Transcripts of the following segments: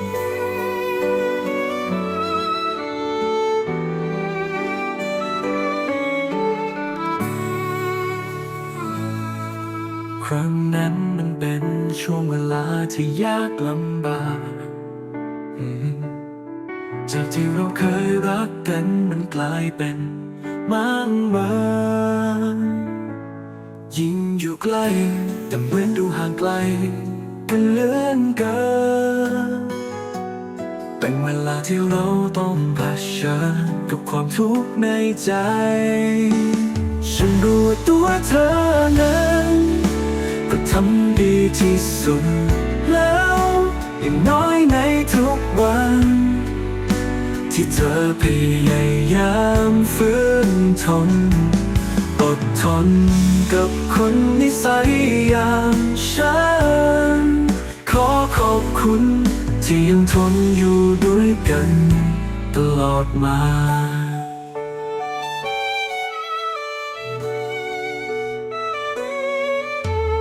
ครั้งนั้นมันเป็นช่วงเวลาที่ยากลำบากจากที่เราเคยรักกันมันกลายเป็นมั่งมายิ่งอยู่ใกล้แต่เหมือนดูห่างไกลกันเลื่อนกัน เป็นเวลาที่เราต้องเผชิญกับความทุกข์ในใจ ฉันรู้ว่าตัวเธอนั้นก็ทำดีที่สุดแล้วอย่างน้อยในทุกวัน ที่เธอพยายามฝืนทนอดทนกับคนนิสัยอย่างฉัน ขอขอบคุณ ที่ยังทนอยู่ด้วยกัน ตลอดมา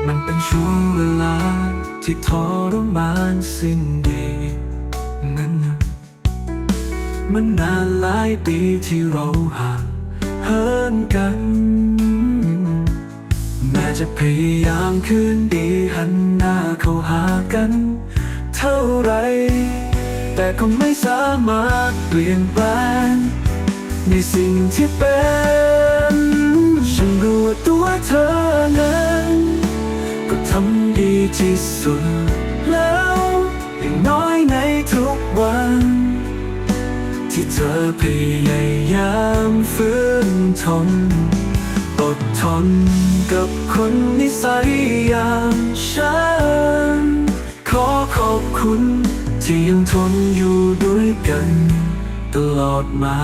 มันเป็นช่วงเวลาที่ทรมานสิ้นดีนั้นมันนานหลายปีที่เราห่างเหินกัน แม้จะพยายามคืนดีหันหน้าเข้าหากัน เท่าไร แต่ก็ไม่สามารถเปลี่ยนแปลงในสิ่งที่เป็น ฉันรู้ว่าตัวเธอนั้น ก็ทำดีที่สุดแล้วอย่างน้อยในทุกวัน ที่เธอพยายามฝืนทนอดทนกับคนนิสัยอย่างฉัน ขอขอบคุณ ที่ยังทนอยู่ด้วยกัน ตลอดมา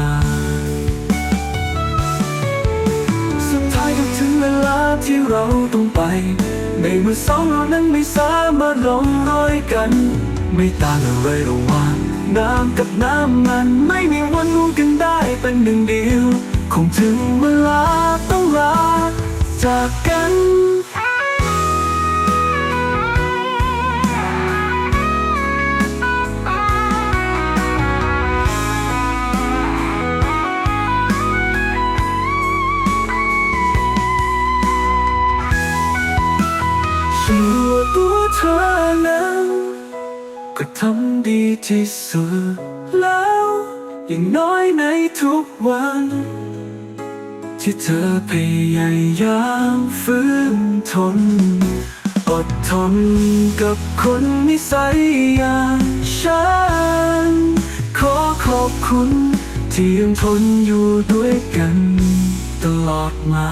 สุดท้ายก็ถึงเวลาที่เราต้องไป ในเมื่อสองเรานั้นไม่สามารถลงรอยกัน ไม่ต่างอะไรระหว่างน้ำกับน้ำมันไม่มีวันรู้กันได้เป็นหนึ่งเดียว คงถึงเวลาต้องลาจากกันฉัน ตัวเธอนั้นก็ทำดีที่สุดแล้ว อย่างน้อยในทุกวัน ที่เธอพยายามฝืนทน อดทนกับคนนิสัยอย่างฉัน ขอขอบคุณที่ยังทนอยู่ด้วยกันตลอดมา